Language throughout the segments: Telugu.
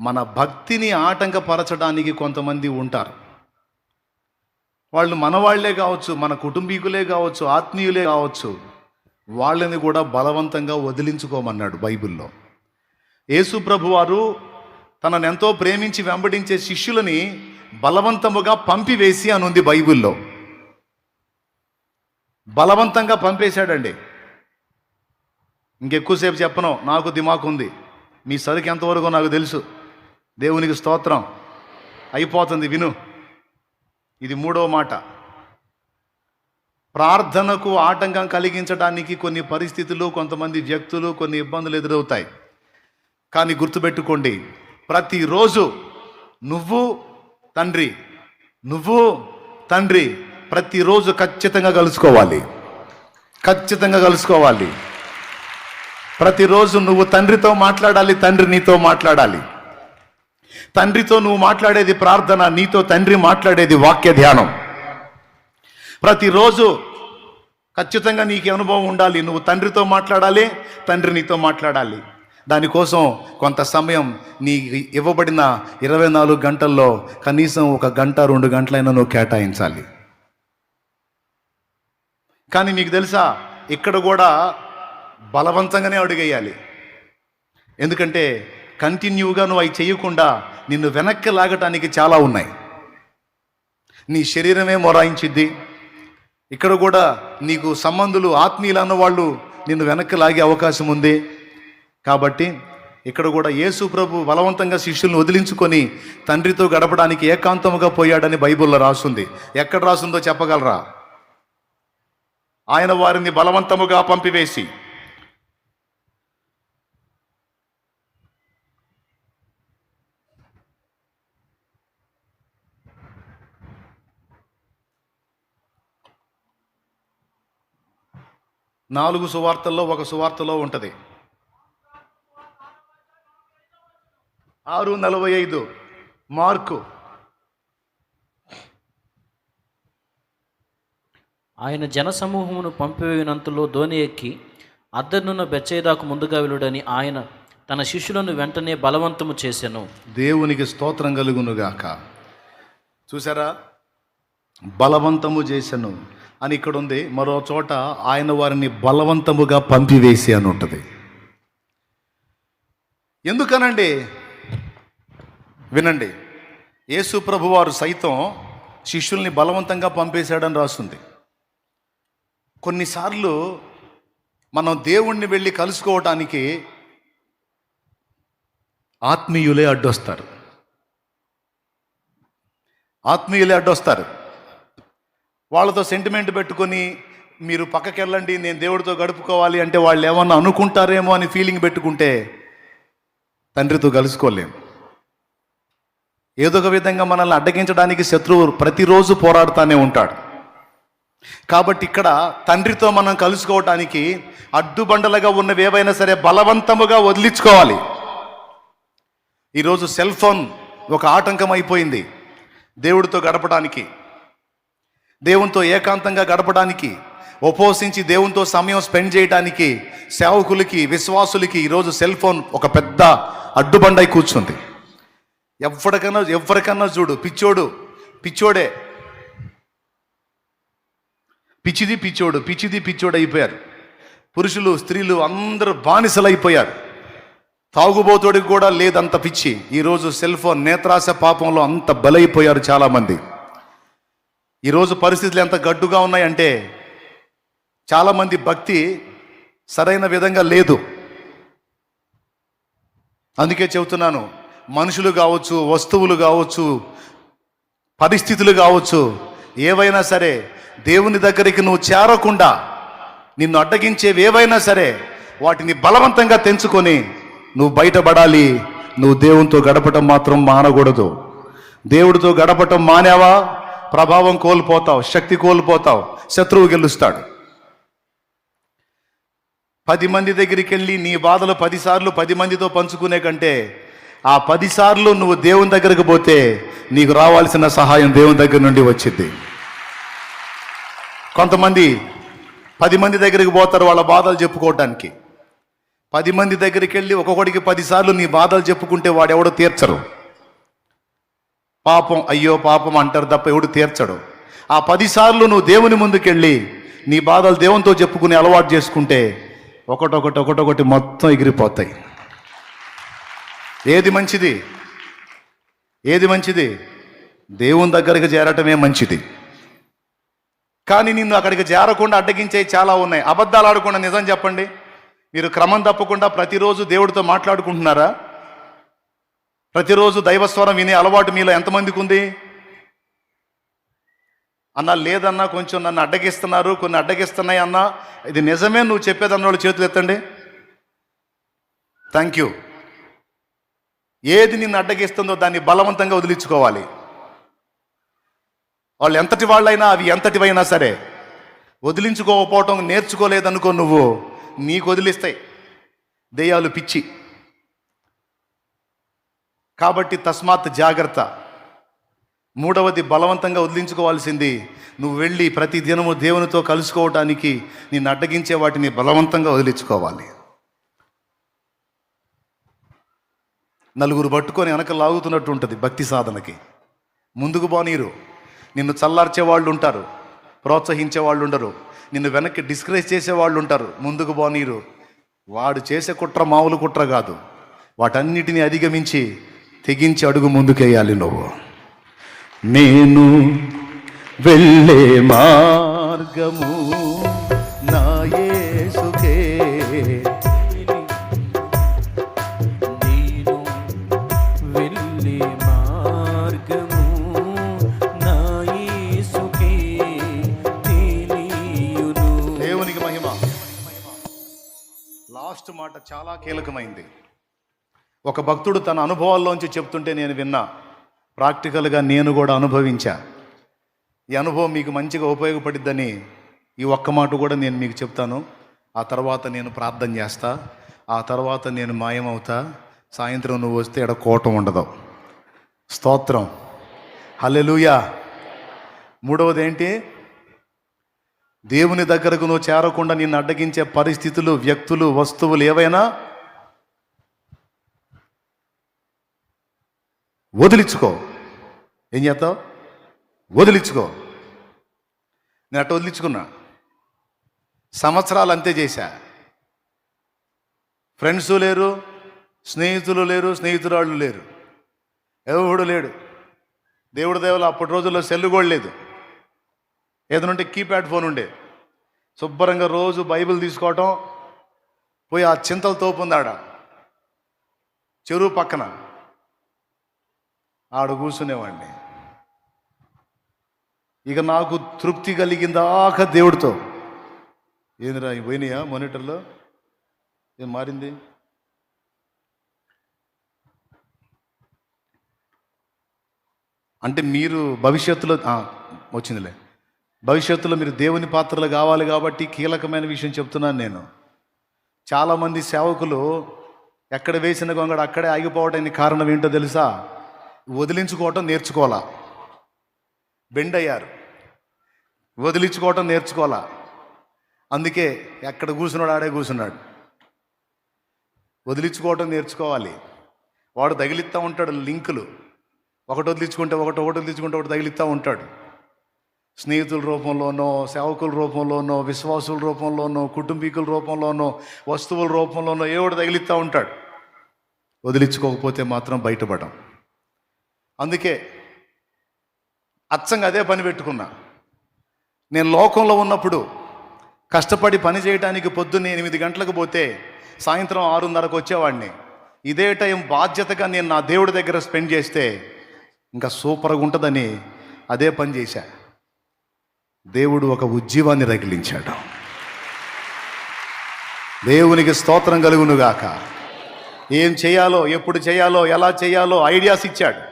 మన భక్తిని ఆటంకపరచడానికి కొంతమంది ఉంటారు. వాళ్ళు మనవాళ్ళే కావచ్చు మన కుటుంబీకులే కావచ్చు ఆత్మీయులే కావచ్చు వాళ్ళని కూడా బలవంతంగా వదిలించుకోమన్నాడు బైబిల్లో. యేసు ప్రభు వారు తనను ఎంతో ప్రేమించి వెంబడించే శిష్యులని బలవంతముగా పంపివేసి అని ఉంది బైబిల్లో. బలవంతంగా పంపేశాడండి. ఇంకెక్కువసేపు చెప్పను నాకు దిమాకు ఉంది మీ సరుకు ఎంతవరకు నాకు తెలుసు. దేవునికి స్తోత్రం. అయిపోతుంది విను. ఇది మూడవ మాట. ప్రార్థనకు ఆటంకం కలిగించడానికి కొన్ని పరిస్థితులు కొంతమంది వ్యక్తులు కొన్ని ఇబ్బందులు ఎదురవుతాయి. కానీ గుర్తుపెట్టుకోండి ప్రతిరోజు నువ్వు తండ్రి నువ్వు తండ్రి ప్రతిరోజు ఖచ్చితంగా కలుసుకోవాలి. ఖచ్చితంగా కలుసుకోవాలి. ప్రతిరోజు నువ్వు తండ్రితో మాట్లాడాలి తండ్రి నీతో మాట్లాడాలి. తండ్రితో నువ్వు మాట్లాడేది ప్రార్థన నీతో తండ్రి మాట్లాడేది వాక్య ధ్యానం. ప్రతిరోజు ఖచ్చితంగా నీకు అనుభవం ఉండాలి. నువ్వు తండ్రితో మాట్లాడాలి తండ్రి నీతో మాట్లాడాలి. దానికోసం కొంత సమయం నీ ఇవ్వబడిన ఇరవై నాలుగు గంటల్లో కనీసం ఒక గంట రెండు గంటలైనా నువ్వు కేటాయించాలి. కానీ మీకు తెలుసా ఇక్కడ కూడా బలవంతంగానే అడుగేయాలి. ఎందుకంటే కంటిన్యూగా నువ్వు అవి చేయకుండా నిన్ను వెనక్కి లాగటానికి చాలా ఉన్నాయి. నీ శరీరమే మొరాయించిద్ది. ఇక్కడ కూడా నీకు సంబంధులు ఆత్మీయులు అన్న వాళ్ళు నిన్ను వెనక్కి లాగే అవకాశం ఉంది. కాబట్టి ఇక్కడ కూడా యేసు ప్రభు బలవంతంగా శిష్యులను వదిలించుకొని తండ్రితో గడపడానికి ఏకాంతముగా పోయాడని బైబిల్లో రాసుంది. ఎక్కడ రాసుందో చెప్పగలరా? ఆయన వారిని బలవంతముగా పంపివేసి నాలుగు సువార్తల్లో ఒక సువార్తలో ఉంటుంది. ఆరు నలభై ఐదు. మార్కు. ఆయన జనసమూహమును పంపివేయనంతలో ధోని ఎక్కి అద్దరునున్న బెచ్చయిదాకు ముందుగా వెళ్ళుడని ఆయన తన శిష్యులను వెంటనే బలవంతము చేసెను. దేవునికి స్తోత్రం కలుగునుగాక. చూసారా బలవంతము చేసెను. అని ఇక్కడ ఉంది మరో చోట ఆయన వారిని బలవంతముగా పంపివేసి అని ఉంటుంది. ఎందుకనండి? వినండి. యేసు ప్రభు వారు సైతం శిష్యుల్ని బలవంతంగా పంపేశాడని రాస్తుంది. కొన్నిసార్లు మనం దేవుణ్ణి వెళ్ళి కలుసుకోవటానికి ఆత్మీయులే అడ్డొస్తారు. ఆత్మీయులే అడ్డొస్తారు. వాళ్ళతో సెంటిమెంట్ పెట్టుకొని మీరు పక్కకి వెళ్ళండి నేను దేవుడితో గడుపుకోవాలి అంటే వాళ్ళు ఏమన్నా అనుకుంటారేమో అని ఫీలింగ్ పెట్టుకుంటే తండ్రితో కలుసుకోలేం. ఏదో ఒక విధంగా మనల్ని అడ్డగించడానికి శత్రువు ప్రతిరోజు పోరాడుతూనే ఉంటాడు. కాబట్టి ఇక్కడ తండ్రితో మనం కలుసుకోవటానికి అడ్డుబండలుగా ఉన్నవి ఏవైనా సరే బలవంతముగా వదిలించుకోవాలి. ఈరోజు సెల్ ఫోన్ ఒక ఆటంకం అయిపోయింది. దేవుడితో గడపడానికి దేవునితో ఏకాంతంగా గడపడానికి ఉపవసించి దేవునితో సమయం స్పెండ్ చేయడానికి సేవకులకి విశ్వాసులకి ఈరోజు సెల్ ఫోన్ ఒక పెద్ద అడ్డుబండై కూర్చుంది. ఎవరికన్నా ఎవరికన్నా చూడు పిచ్చోడు పిచ్చోడే. పిచ్చిది పిచ్చోడు పిచ్చిది పిచ్చోడు అయిపోయారు. పురుషులు స్త్రీలు అందరూ బానిసలైపోయారు. తాగుబోతుడికి కూడా లేదంత పిచ్చి. ఈరోజు సెల్ ఫోన్ నేత్రాశ పాపంలో అంత బలైపోయారు చాలామంది. ఈరోజు పరిస్థితులు ఎంత గడ్డుగా ఉన్నాయంటే చాలామంది భక్తి సరైన విధంగా లేదు. అందుకే చెబుతున్నాను మనుషులు కావచ్చు వస్తువులు కావచ్చు పరిస్థితులు కావచ్చు ఏవైనా సరే దేవుని దగ్గరికి నువ్వు చేరకుండా నిన్ను అడ్డగించేవి ఏవైనా సరే వాటిని బలవంతంగా తెంచుకొని నువ్వు బయటపడాలి. నువ్వు దేవునితో గడపటం మాత్రం మానకూడదు. దేవుడితో గడపటం మానేవా? ప్రభావం కోల్పోతావు శక్తి కోల్పోతావు శత్రువు గెలుస్తాడు. పది మంది దగ్గరికి వెళ్ళి నీ బాధలు పదిసార్లు పది మందితో పంచుకునే కంటే ఆ పదిసార్లు నువ్వు దేవుని దగ్గరకు పోతే నీకు రావాల్సిన సహాయం దేవుని దగ్గర నుండి వచ్చింది. కొంతమంది పది మంది దగ్గరికి పోతారు వాళ్ళ బాధలు చెప్పుకోవటానికి. పది మంది దగ్గరికి వెళ్ళి ఒక్కొక్కడికి పదిసార్లు నీ బాధలు చెప్పుకుంటే వాడెవడో తీర్చరు. పాపం అయ్యో పాపం అంటారు తప్ప ఎవడు తీర్చడు. ఆ పదిసార్లు నువ్వు దేవుని ముందుకెళ్ళి నీ బాధలు దేవునితో చెప్పుకుని అలవాటు చేసుకుంటే ఒకటొకటి ఒకటొకటి మొత్తం ఎగిరిపోతాయి. ఏది మంచిది? ఏది మంచిది? దేవుని దగ్గరికి చేరటమే మంచిది. కానీ నిన్ను అక్కడికి చేరకుండా అడ్డగించే చాలా ఉన్నాయి. అబద్ధాలు ఆడకుండా నిజం చెప్పండి. మీరు క్రమం తప్పకుండా ప్రతిరోజు దేవుడితో మాట్లాడుకుంటున్నారా? ప్రతిరోజు దైవస్వరం వినే అలవాటు మీలో ఎంతమందికి ఉంది అన్నా లేదన్నా కొంచెం నన్ను అడ్డగిస్తున్నారు కొన్ని అడ్డగిస్తున్నాయి అన్నా ఇది నిజమే నువ్వు చెప్పేది అన్నోళ్ళు చేతులు ఎత్తండి. థ్యాంక్ యూ ఏది నిన్ను అడ్డగిస్తుందో దాన్ని బలవంతంగా వదిలించుకోవాలి. వాళ్ళు ఎంతటి వాళ్ళైనా అవి ఎంతటివైనా సరే వదిలించుకోకపోవటం నేర్చుకోలేదనుకో నువ్వు నీకు వదిలిస్తాయి. దెయ్యాలు పిచ్చి. కాబట్టి తస్మాత్ జాగ్రత్త. మూడవది బలవంతంగా వదిలించుకోవాల్సింది నువ్వు వెళ్ళి ప్రతి దినము దేవునితో కలుసుకోవటానికి నిన్ను అడ్డగించే వాటిని బలవంతంగా వదిలించుకోవాలి. నలుగురు పట్టుకొని వెనక లాగుతున్నట్టు ఉంటుంది భక్తి సాధనకి. ముందుకు పోనీరు. నిన్ను చల్లార్చే వాళ్ళు ఉంటారు ప్రోత్సహించే వాళ్ళు ఉండరు నిన్ను వెనక్కి డిస్కరేజ్ చేసే వాళ్ళు ఉంటారు ముందుకు పోనీరు. వాడు చేసే కుట్ర మామూలు కుట్ర కాదు. వాటన్నిటిని అధిగమించి తెగించి అడుగు ముందుకేయాలి నువ్వు. నేను వెళ్ళే మార్గము నా యేసుకే. నేను వెళ్ళే మార్గము నా యేసుకే. తెలియును దేవునికి మహిమ. లాస్ట్ మాట చాలా కీలకమైంది. ఒక భక్తుడు తన అనుభవాల్లోంచి చెప్తుంటే నేను విన్నా ప్రాక్టికల్గా నేను కూడా అనుభవించా. ఈ అనుభవం మీకు మంచిగా ఉపయోగపడిద్దని ఈ ఒక్క మాట కూడా నేను మీకు చెప్తాను. ఆ తర్వాత నేను ప్రార్థన చేస్తా ఆ తర్వాత నేను మాయమవుతా. సాయంత్రం నువ్వు వస్తే ఎడ కోటం ఉండదు. స్తోత్రం. హలెలుయా మూడవది ఏంటి దేవుని దగ్గరకు నువ్వు చేరకుండా నిన్ను అడ్డగించే పరిస్థితులు వ్యక్తులు వస్తువులు ఏవైనా వదిలించుకో. ఏం చేస్తావు? వదిలించుకో. నేను అట్ట వదిలించుకున్నా. సంవత్సరాలు అంతే చేశా. ఫ్రెండ్స్ లేరు స్నేహితులు లేరు స్నేహితురాళ్ళు లేరు. ఎవడు లేడు. దేవుడు దేవులు అప్పటి రోజుల్లో సెల్లు కూడా లేదు. ఏదైనా కీప్యాడ్ ఫోన్ ఉండే. శుభ్రంగా రోజు బైబిల్ తీసుకోవటం పోయి ఆ చింతలు తోపుందాడ ఆడ. చెరువు పక్కన. ఆడ కూర్చునేవాడిని. ఇక నాకు తృప్తి కలిగిందాక దేవుడితో. ఏందిరా పోయినాయా మానిటర్లో ఏం మారింది? అంటే మీరు భవిష్యత్తులో వచ్చిందిలే. భవిష్యత్తులో మీరు దేవుని పాత్రలు కావాలి కాబట్టి కీలకమైన విషయం చెప్తున్నాను నేను. చాలామంది సేవకులు ఎక్కడ వేసిన గొంగడు అక్కడే ఆగిపోవడానికి కారణం ఏంటో తెలుసా? వదిలించుకోవటం నేర్చుకోవాలా? బెండ్ అయ్యారు వదిలించుకోవటం నేర్చుకోవాలా? అందుకే ఎక్కడ కూర్చున్నాడు ఆడే కూర్చున్నాడు. వదిలించుకోవటం నేర్చుకోవాలి. వాడు తగిలిస్తూ ఉంటాడు లింకులు. ఒకటి వదిలించుకుంటే ఒకటి ఒకటి వదిలించుకుంటే ఒకటి తగిలిస్తూ ఉంటాడు. స్నేహితుల రూపంలోనో సేవకుల రూపంలోనో విశ్వాసుల రూపంలోనో కుటుంబీకుల రూపంలోనో వస్తువుల రూపంలోనో ఏ ఒకటి తగిలిస్తూ ఉంటాడు. వదిలించుకోకపోతే మాత్రం బయటపడం అందుకే అచ్చంగా అదే పని పెట్టుకున్నా. నేను లోకంలో ఉన్నప్పుడు కష్టపడి పని చేయడానికి పొద్దున్న ఎనిమిది గంటలకు పోతే సాయంత్రం ఆరున్నరకు వచ్చేవాడిని. ఇదే టైం బాధ్యతగా నేను నా దేవుడి దగ్గర స్పెండ్ చేస్తే ఇంకా సూపర్గా ఉంటుందని అదే పని చేశా. దేవుడు ఒక ఉజ్జీవాన్ని రగిలించాడు. దేవునికి స్తోత్రం కలుగునుగాక. ఏం చేయాలో ఎప్పుడు చేయాలో ఎలా చేయాలో ఐడియాస్ ఇచ్చాడు.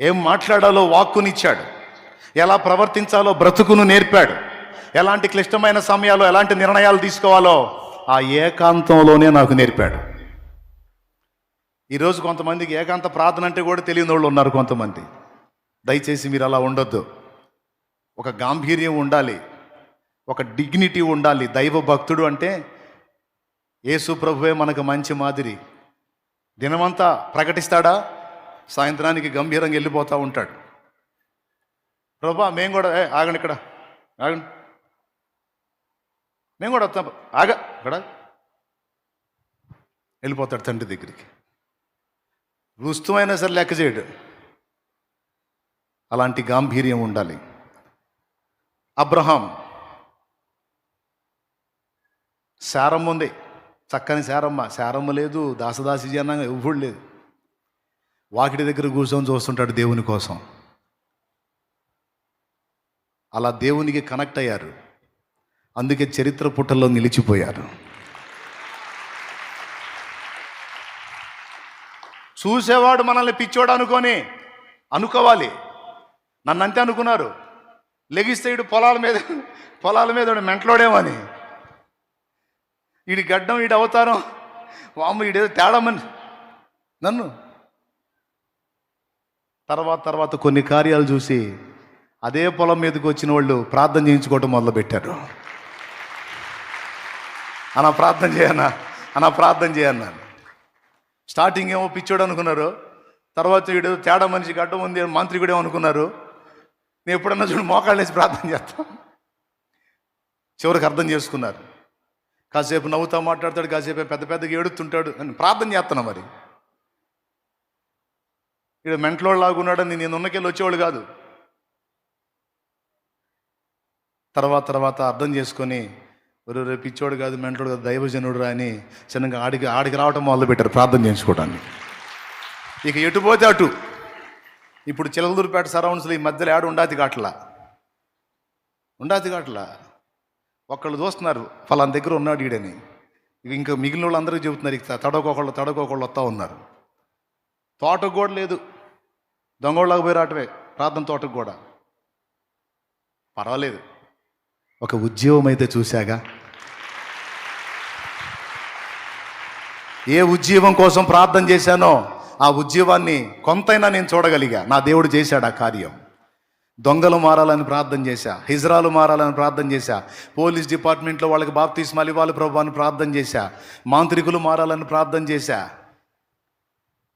ఏం మాట్లాడాలో వాక్కునిచ్చాడు. ఎలా ప్రవర్తించాలో బ్రతుకును నేర్పాడు. ఎలాంటి క్లిష్టమైన సమయాల్లో ఎలాంటి నిర్ణయాలు తీసుకోవాలో ఆ ఏకాంతంలోనే నాకు నేర్పాడు. ఈరోజు కొంతమందికి ఏకాంత ప్రార్థన అంటే కూడా తెలియని వాళ్ళు ఉన్నారు కొంతమంది. దయచేసి మీరు అలా ఉండొద్దు. ఒక గాంభీర్యం ఉండాలి. ఒక డిగ్నిటీ ఉండాలి. దైవ భక్తుడు అంటే యేసు ప్రభువే మనకు మంచి మాదిరి. దినమంతా ప్రకటిస్తాడా? సాయంత్రానికి గంభీరంగా వెళ్ళిపోతూ ఉంటాడు. ప్రభా మేము కూడా ఏ ఆగండి ఇక్కడ ఆగండి. మేము కూడా వస్తాం. ఆగ ఇక్కడ. వెళ్ళిపోతాడు తండ్రి దగ్గరికి. రుస్తుమైనా సరే లెక్క చేయడు. అలాంటి గాంభీర్యం ఉండాలి. అబ్రహాం. శారమ్మ ఉంది. చక్కని శారమ్మ. శారమ్మ లేదు దాసదాసి జనంగా ఎవ్వడు లేదు. వాకిటి దగ్గర కూర్చొని చూస్తుంటాడు దేవుని కోసం. అలా దేవునికి కనెక్ట్ అయ్యారు. అందుకే చరిత్ర పుటల్లో నిలిచిపోయారు. చూసేవాడు మనల్ని పిచ్చోడు అనుకొని అనుకోవాలి. నన్ను అంతే అనుకున్నారు. లెగిస్తే ఇడు పొలాల మీద పొలాల మీద మెంటలోడేమని ఈడి గడ్డం ఈడు అవతారం వామ్మ ఈడేదో తేడామని నన్ను తర్వాత తర్వాత కొన్ని కార్యాలు చూసి అదే పొలం మీదకి వచ్చిన వాళ్ళు ప్రార్థన చేయించుకోవటం మొదలుపెట్టారు. అనా ప్రార్థన చేయన్నా అనా ప్రార్థన చేయన్నా. స్టార్టింగ్ ఏమో పిచ్చోడు అనుకున్నారు. తర్వాత వీడు తేడా మనిషి గడ్డం ఉంది మంత్రి కూడా అనుకున్నారు నేను ఎప్పుడన్నా చూడు మోకాళ్ళు వేసి ప్రార్థన చేస్తాం. చివరికి అర్థం చేసుకున్నారు. కాసేపు నవ్వుతా మాట్లాడతాడు కాసేపు పెద్ద పెద్దగా ఏడుతుంటాడు అని ప్రార్థన చేస్తున్నా మరి. ఇక్కడ మెంట్లోళ్ళలాగా లాగున్నాడని నేను ఉన్నకెళ్ళి వచ్చేవాడు కాదు. తర్వాత తర్వాత అర్థం చేసుకొని ఒరే రేపు పిచ్చోడు కాదు మెంటలోడు కాదు దైవజనుడు రా అని చిన్నగా ఆడికి ఆడికి రావటం మొదలుపెట్టారు ప్రార్థన చేయించుకోవడానికి ఇక ఎటు పోతే అటు. ఇప్పుడు చిలదూరుపేట సరౌండ్స్లో ఈ మధ్యలో ఆడు ఉండాది కాట్లా ఉండాది కాట్లా ఒకళ్ళు చూస్తున్నారు ఫలానా దగ్గర ఉన్నాడు ఈడని. ఇక ఇంకా మిగిలిన వాళ్ళు అందరూ చెబుతున్నారు ఇక తడకోకళ్ళు తడకోకళ్ళు వస్తూ ఉన్నారు. తోటకు కూడా లేదు. దొంగోళ్ళకి పోయి రావటమే. ప్రార్థన తోటకు కూడా. పర్వాలేదు. ఒక ఉద్యోగం అయితే చూశాగా. ఏ ఉద్యోగం కోసం ప్రార్థన చేశానో ఆ ఉద్యోగాన్ని కొంతైనా నేను చూడగలిగా. నా దేవుడు చేశాడు ఆ కార్యం. దొంగలు మారాలని ప్రార్థన చేశా. హిజ్రాలు మారాలని ప్రార్థన చేశా. పోలీస్ డిపార్ట్మెంట్లో వాళ్ళకి బాప్తీస్మాలు ఇవ్వాలి ప్రభు అని ప్రార్థన చేశా. మాంత్రికులు మారాలని ప్రార్థన చేశా.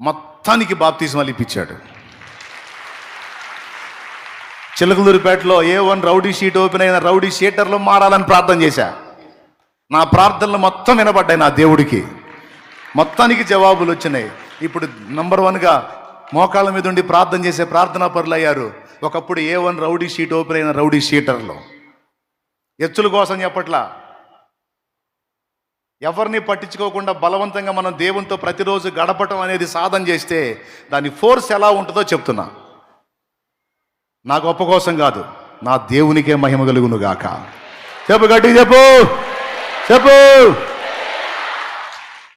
మొత్తానికి బాప్తీస్మాలు ఇప్పించాడు చిలకలూరిపేటలో A one rowdy sheet open అయిన రౌడీ షీటర్లో మారాలని ప్రార్థన చేశా. నా ప్రార్థనలు మొత్తం వినబడ్డాయి నా దేవుడికి. మొత్తానికి జవాబులు వచ్చినాయి. ఇప్పుడు నంబర్ వన్గా మోకాళ్ళ మీద ఉండి ప్రార్థన చేసే ప్రార్థనా పరులు అయ్యారు ఒకప్పుడు A one rowdy sheet open అయిన రౌడీ షీటర్లో ఎచ్చుల కోసం చెప్పట్లా? ఎవరిని పట్టించుకోకుండా బలవంతంగా మనం దేవునితో ప్రతిరోజు గడపటం అనేది సాధన చేస్తే దాని ఫోర్స్ ఎలా ఉంటుందో చెప్తున్నా. నా గొప్ప కోసం కాదు నా దేవునికే మహిమ కలుగును గాక. చెప్పు గట్టి చెప్పు. చెప్పు.